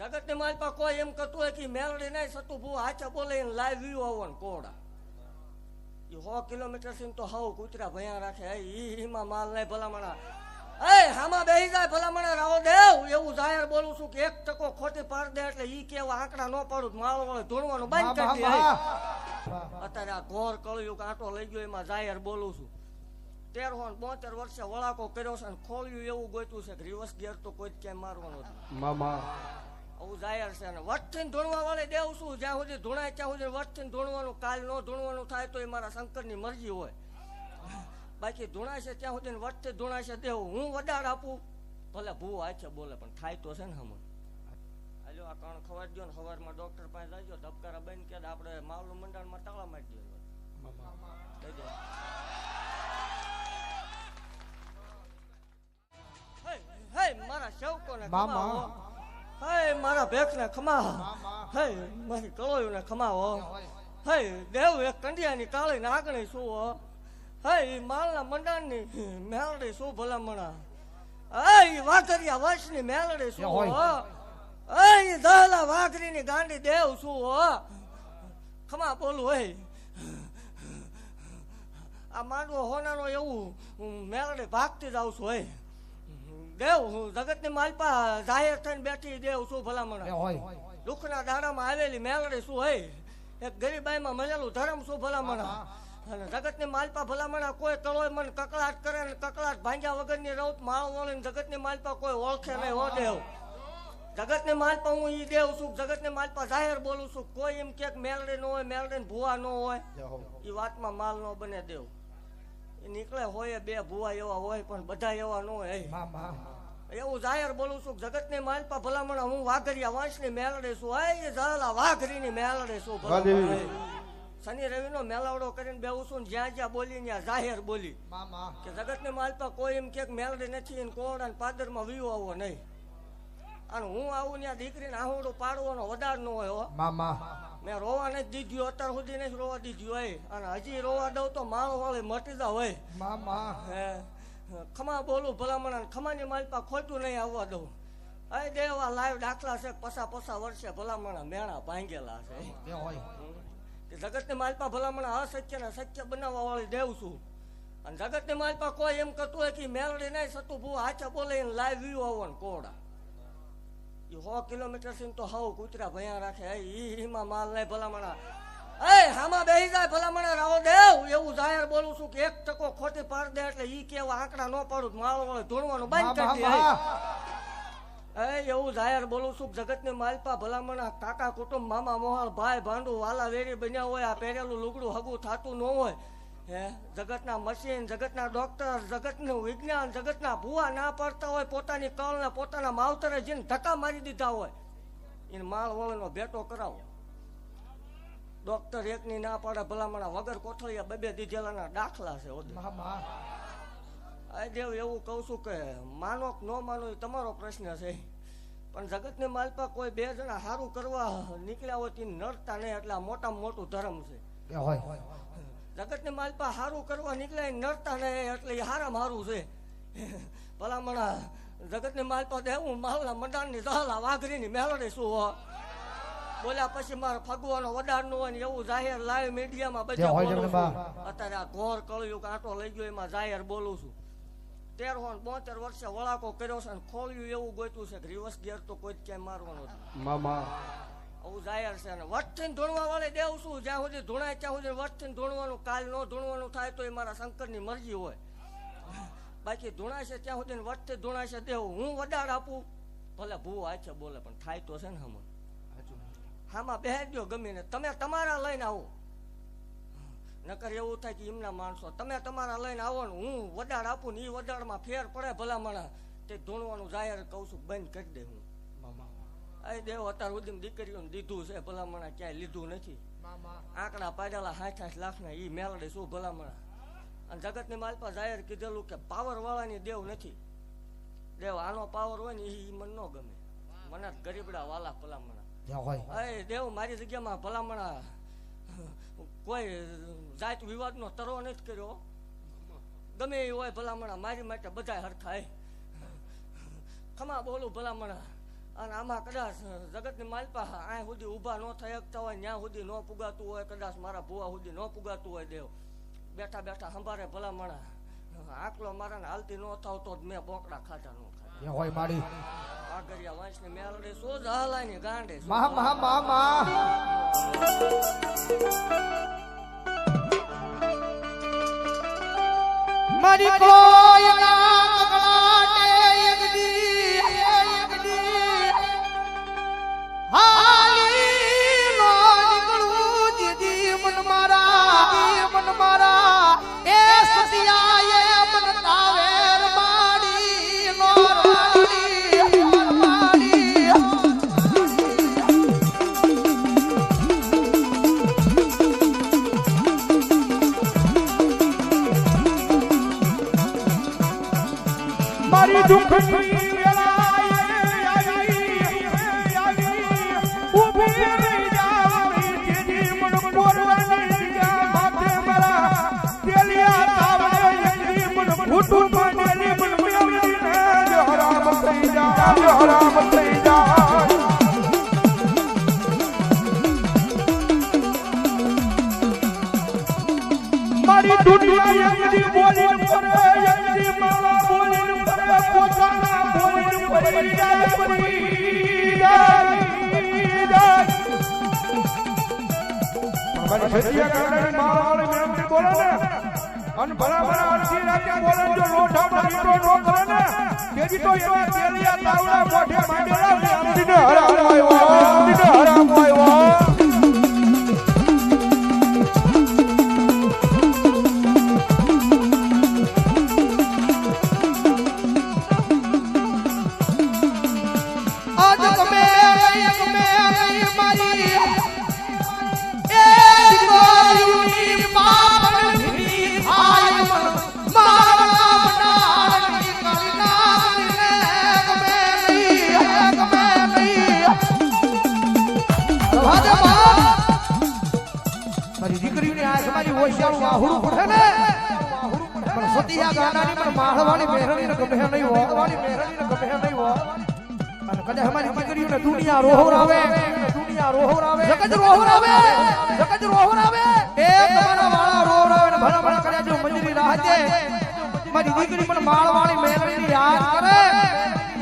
અને મારી પાસે કોઈ એમ કરતું હોય કે મેલડી નહીં સતું ભૂ હાચે બોલે લાઈવ વ્યૂ આવો ને કોડા. એ સો કિલોમીટરથી તો હાવ કૂતરા ભયા રાખે. એ ઈ માલ નહીં ભલામણા. એ હામાં બેહી જાય ભલામણા રાવો દેવ એવું જાહેર બોલું છું કે એક ટકો ખોટી પાડ દે એટલે ઈ કેવા આંકડા ન પાડું. માલ વાળે ધૂણવાનું બંધ કરી દે. અત્યારે આ ઘોર કળિયું કાંટો લઈ ગયો એમાં જાહેર બોલું છું. તેરસો ને બોતેર વર્ષે વળાકો કર્યો છે ને ખોળ્યું એવું ગોતું છે કે રિવર્સ ગિયર તો કોઈ ક્યાંય મારવાનો મામા. જાહેર છે અને વટથી ધૂણવા વાળે દેવું શું? જ્યાં સુધી ધૂણાય ત્યાં સુધી વટથી ધૂણવાનું કાલ ન ધૂણવાનું થાય તો એ મારા શંકરની મરજી હોય. બાકી ધૂણાય છે ત્યાં સુધી વટથી ધૂણાય છે દેવું હું વડાડ આપું. ભલે ભૂ આછે બોલે પણ થાય તો છે ને હમણ. હાલો આ કણ ખબર દો ને સવારમાં ડોક્ટર પાસે જજો ધબકારા બંધ કે આપણે માવલું મંડળમાં તાળા મારી દઈએ હે, મારા સેવકોને મામા. હે મારા ભેખને ખમા હે મારી કળોયુને ખમાવો. હે દેવ એક કંડિયાની કાળી નાગણી શું હો હે માલના મંડાણની મેલડી શું ભલામણા. હે વાઘરિયા વંશની મેલડી શું હો હે દહલા વાઘરીની ગાંડી દેવ શું હો ખમા બોલું હે આ માંડવો હોનાનો એવું હું મેલડી ભાગતી જ છું હે દેવ હું જગતની માલપા જાહેર થઈને બેઠી દેવ શું ભલામણ. દુઃખના દાડામાં આવેલી મેલડી શું હોય? એક ગરીબાઈમાં મળેલું ધર્મ શું ભલામણ? અને જગતની માલપા ભલામણ કોઈ તળોય મન કકળાટ કરે ને કકળાટ ભાંગ્યા વગરની રૌત માળ વળીને જગતની માલપા કોઈ ઓળખે નહીં હો દેવ. જગતની માલપા હું ઈ દેવ છું જગતની માલપા જાહેર બોલું છું. કોઈ એમ કે મેલડી ન હોય મેલડી ને ભૂવા ન હોય. એ વાતમાં માલ ન બને દેવ. નીકળે હોય બે ભુવા એવા હોય પણ બધા એવા ન હોય. એવું જાહેર બોલું છું જગતની માલપા ભલામણ હું વાઘરિયા વંશની મેલડી છું. હે ઝાલા વાઘરી વાઘરીની મેલડી છું શનિ રવિ રવિનો મેલાવડો કરીને બેવું છું જ્યાં જ્યાં બોલી ત્યાં જાહેર બોલી. કે જગતની માલપા કોઈ એમ કે મેલડી નથી કોણ અને પાદર પાદરમાં વીવો આવો નહીં. અને હું આવું ત્યાં દીકરીને આહુડું પાડવાનો વધાર ન હોય હો. મેં રોવા નથી દીધ્યું અત્યાર સુધી નથી રોવા દીધ્યું હોય અને હજી રોવા દઉં તો માણસ વાળી મટી જાવ હોય હે. ખમા બોલું ભલામણ ખમાની માલપા ખોટું નહીં આવવા દઉં. અરે દેવા લાઈવ દાખલા છે પસા પસા વર્ષે ભલામણ મેણા ભાંગેલા છે કે જગતની માલપા ભલામણ અસત્ય ને સત્ય બનાવવા વાળી દેવ છું. અને જગતની માલપા કોઈ એમ કરતું હોય કે મેળડી નહીં સતું ભૂ હાચા બોલે લાઈવ વ્યૂ આવવાનું કોડા. સો કિલોમીટરથી તો હાવ કૂતરા ભયા રાખે. એ ઈમાં માલ નહીં ભલામણા. એ હામાં બેહી જાય ભલામણા રાવો દેવ એવું જાહેર બોલું છું કે એક ટકો ખોટી પાડ દે એટલે ઈ કેવા આંકડા ન પાડું માળ વાળો ધોળવાનું બંધ કરી દે. એ એવું જાહેર બોલું છું જગતની માલપા ભલામણા કાકા કુટુંબ મામા મોહાળ ભાઈ ભાંડુ વાલા વેરી બન્યા હોય આ પહેરેલું લુગડું હગું થાતું ન હોય. હે? જગતના મશીન જગતના ડોક્ટર જગતનું વિજ્ઞાન જગતના ભૂવા ના પડતા હોય પોતાની કળને પોતાના માવતરે જેને ધક્કા મારી દીધા હોય. એને માળ વળનો ભેટો કરાવો. ડોક્ટર એકની ના પાડે ભલામણા વગર કોથળિયા બબે દીધેલાના દાખલા છે આ દેવ એવું કહું છું કે માનો કે ન માનો એ તમારો પ્રશ્ન છે. પણ જગતની માલપા કોઈ બે જણા સારું કરવા નીકળ્યા હોય તે નડતા નહીં એટલે મોટામાં મોટું ધર્મ છે. જગતની માલપા સારું કરવા નીકળ્યા એ નડતા નહીં એટલે હારામાં હારું છે. ભલામણા જગતની માલપા દેવું માલના મંડાણની દહલા વાઘરીની મેળડે શું બોલ્યા પછી મારે ફગવાનો વડાડનું હોય ને એવું જાહેર લાઈવ મીડિયામાં બધે. અત્યારે આ ઘોર કળિયું કાંટો લઈ ગયો એમાં જાહેર બોલું છું. તેર હોન બોતેર વર્ષે વળાકો કર્યો છે ને ખોલ્યું એવું ગોતું છે કે રિવર્સ ગિયર તો કોઈ ક્યાંય મારવાનો નથી મામા. આવું જાહેર છે અને વટથી ધોણવા વાળે દેવ શું? જ્યાં સુધી ધૂણાય ત્યાં સુધી વટથી ધૂણવાનું કાલ ન ધૂણવાનું થાય તો એ મારા શંકરની મરજી હોય. બાકી ધૂણાય છે ત્યાં સુધી વટથી ધૂણાય છે દેવ હું વડાડ આપું. ભલે ભૂ આછે બોલે પણ થાય તો છે ને હમણ. હામાં બેહાર દો ગમીને. તમે તમારા લઈને આવો. નકર એવું થાય કે એમના માણસો તમે તમારા લઈને આવો ને હું વડાડ આપું ને એ વડાડમાં ફેર પડે ભલામણા. તે ધૂણવાનું જાહેર કહું છું બંધ કરી દે હું. આ દેવ અત્યાર સુધી દીકરીઓને દીધું છે ભલામણા ક્યાંય લીધું નથી. આંકડા પાડેલા સાઠ સાઠ લાખના એ મેળડે શું ભલામણા? અને જગતની માલપા જાહેર કીધેલું કે પાવર વાળાની દેવ નથી. દેવ આનો પાવર હોય ને એ મને ન ગમે. મને ગરીબડા વાલા ભલામણા. અરે દેવ મારી જગ્યામાં ભલામણા કોઈ જાત વિવાદનો તરો નથી કર્યો. ગમે એ હોય ભલામણા મારી માટે બધા હરખા ખમા બોલું ભલામણા. અને આમાં કદાચ જગતની માલપા આ સુધી ઊભા ન થઈ શકતા હોય ત્યાં સુધી ન પુગાતું હોય કદાચ મારા ભુવા સુધી ન પુગાતું હોય દેવ. બેઠા બેઠા સંભારે ભલામણા આકલો મારાને હાલતી ન થાવ તો મેં બોકડા ખાધા ન ખાધા. એ હોય મારી વંશ ને મેલડે સો જ ને ગાંડે મહા મહા મહા મહા. મારી કોઈ જા માથે મારા તેલિયા તાવડે અને ભલા અડધી રાતે બોલે જો લોઠા લોઢામાં તો ન કરે ને, તેથી તો એવા તેલિયા તાવડા મોઢે માંડેલા ને, અમરીને હરામ આવ્યો, મારી હોશિયારું વાહુડું પડે ને? પણ સતિયા ગાનાની પણ માળવાળી ને ગભે નહીં હો વાળી ને ગભે નહીં હો. અને કદે અમારી દીકરીઓને દુનિયા રોહરાવે દુનિયા રોહરાવે જગત રોહરાવે જગત રોહરાવે એ તમારા વાળા રોહરાવે ને ભલા ભલા કર્યા જો મંજરી રાહતે મારી દીકરી મને માળવાળી મેલડીની યાદ કરે.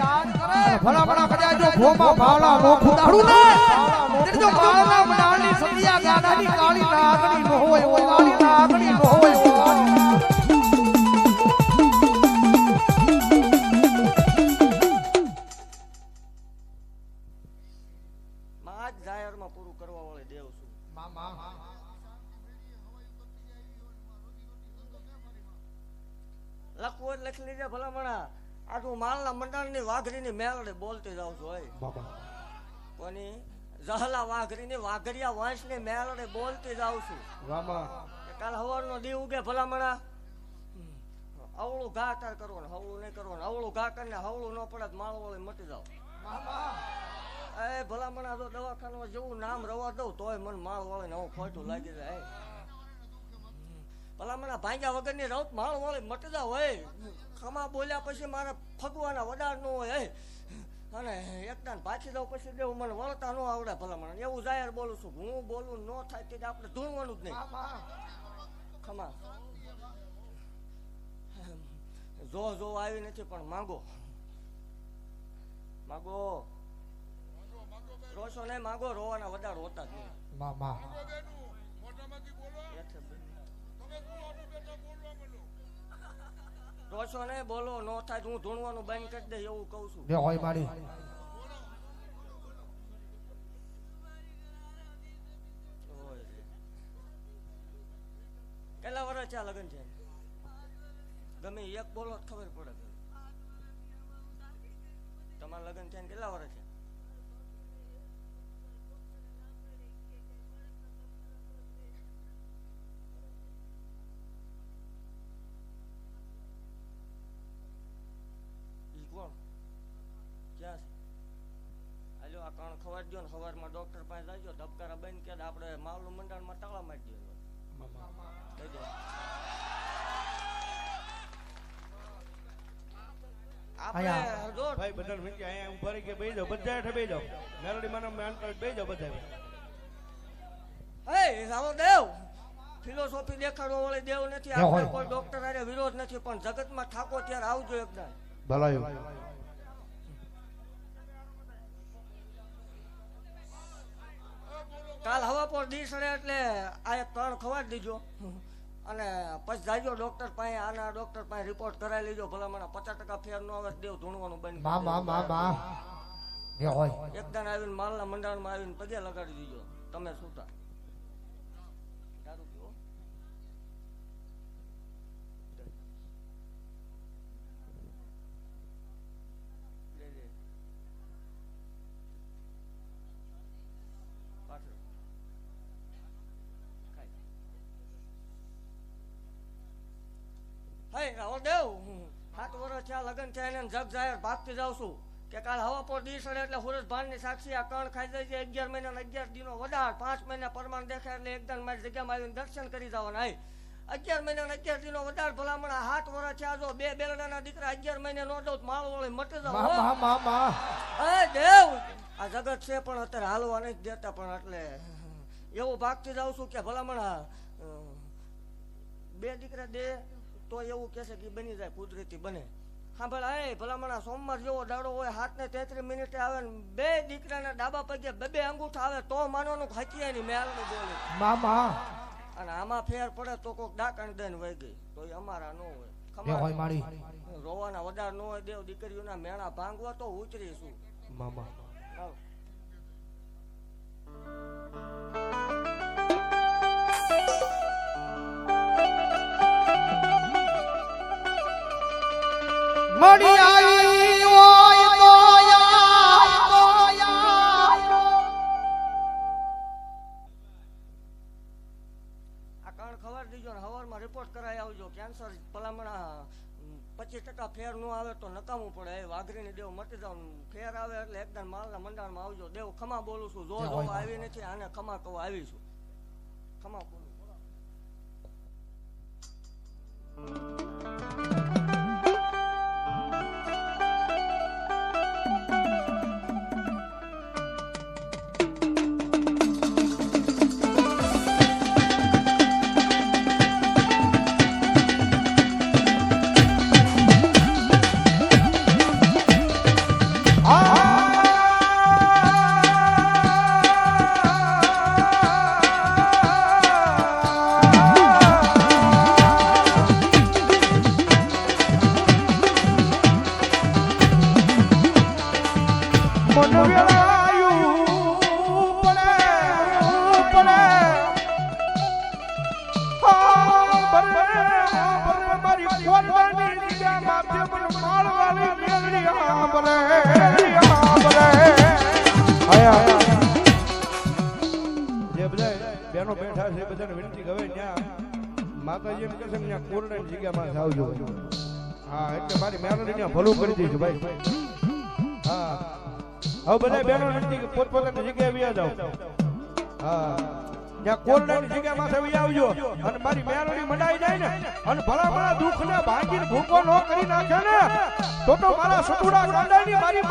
યાદ કરે ભલા ભલા કર્યા જો ભોમા ભાવલા નો. ખુદાડું ને જો માળના મનાળની સતિયા ગાનાની કાળી નાગણી મંડળની વાઘરીની મેલડે બોલતી જાઉં છું હોય કોની? જહલા વાઘરીની વાઘરિયા વંશની મેલડે બોલતી જાઉં છું. કાલ હવારનો દી ઉગે ભલામણા. અવળું ઘા તાર કરવાનું હવળું નહીં કરવાનું અવળું ઘા કરીને હવળું ન પડે માળો વળી મટી જાવ. એ ભલામણા જો દવાખાનામાં જેવું નામ રવા દઉં તોય મને માળ વાળીને હું ખોટું લાગી જાય ભલામણા ભાંગ્યા વગરની રાઉત માળ વાળે મટદા હોય. ખમા બોલ્યા પછી મારે ફગવાના વડાર નો હોય હે. અને એકદા પાછી દઉં પછી દેવું મને વળતા ન આવડે ભલામણ. એવું જાહેર બોલું છું. હું બોલું ન થાય તે આપણે ધૂણવાનું જ નહીં. ખમા. જો જો આવી નથી પણ માંગો. માંગો. રોશો નહીં માગો. રોવાના વધારે હોતા જ નહીં. રોશો નહીં બોલો નો થાય તો હું ધૂણવાનું બંધ કરી દે એવું કહું છું. બે હોય મારી કેટલા વર્ષ છે લગ્ન છે? ગમે એક બોલો ખબર પડે. તમારા લગ્ન છે કેટલા વર્ષ છે દો ને સવારમાં ડોક્ટર પાસે જાજો ધબકારા બંધ કે આપણે માલનું મંડળમાં તાળા મારી દઈએ કહી દો આપણે જો ભાઈ બધા વિનંતી અહીંયા ઊભા રહી કે જાઓ બધા હેઠે જાઓ મને જાઓ બધા. રાવો દેવ ફિલોસોફી દેખાડવો વાળી દેવ નથી આપણે કોઈ ડોક્ટર હારે વિરોધ નથી પણ જગતમાં ઠાકો ત્યારે આવજો એકદમ. ભલાયું. દી સડે એટલે આ એક ત્રણ ખવાડી દીજો અને પછી જાજો ડોક્ટર પાસે આના ડોક્ટર પાસે રિપોર્ટ કરાવી લેજો ભલા મને પચાસ ટકા ફેર નો આવે દેવ ધૂણવાનું બંધ બા બા બા બા. એકદમ આવીને માલના મંડાણમાં આવીને પગે લગાડી દીજો તમે સુતા હે દેવ સાત વર્ષ થયા લગ્ન થયા એને જગ જાહેર ભાગતી જાઉં છું. કે કાલ હવા પર દી સડે એટલે હુરજ સાક્ષી આ કણ ખાઈ જાય છે અગિયાર મહિના અગિયાર દિનો વધાર પાંચ મહિના પરમાણ દેખાય એટલે એકદમ મારી જગ્યામાં આવીને દર્શન કરી જવાના હાય અગિયાર મહિના ને અગિયાર દિનો વધારે ભલામણ આ વર્ષ થયા જો બે બેલડાના દીકરા અગિયાર મહિને નો દઉં માળ વળી મટી જાવ દેવ. આ જગત છે પણ અત્યારે હાલવા નથી દેતા પણ એટલે એવું ભાગતી જાઉં છું કે ભલામણ બે દીકરા દે તો એવું કહેશે કે બની જાય કુદરતી બને. હા ભલા એ ભલામણ સોમવાર જેવો દાડો હોય હાથ ને તેત્રીસ મિનિટે આવે ને બે દીકરાના ડાબા પગે બે બે અંગૂઠા આવે તો માનવાનું ખાચી ની મેલનું બોલે. માં માં અને આમાં ફેર પડે તો કોક ડાકણ દઈને વહી ગઈ. તો એ અમારા ન હોય. રોવાના વધાર ન હોય દેવ દીકરીઓના મેણા ભાંગવા તો ઉતરીશું મામા. મંડાણમાં આવજો. દેવ ખમા બોલું છું. જો જો આવી નથી આને ખમા કહું આવીશું ખમા બોલું. બેનો છે, બધાને વિનંતી હવે ત્યાં માતાજી એમ કહે ત્યાં કોરડા જગ્યામાં જાવજો. હા, એટલે મારી મેલડી ત્યાં ભલું કરી દઈશું ભાઈ. હા. હવે બધા બહેનો વિનંતી પોતપોતાની જગ્યાએ વ્યા જાઓ. હા. ત્યાં કોરડાની માથે વી આવજો. અને મારી મેરડી મંડાઈ જાય ને, અને ભલા ભલા દુઃખને ભાંગીને ભૂકો ન કરી નાખે ને, તો તો મારા સટુડા ગાંડાની મારી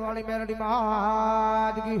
માળવાળી મેરડી મહાદગી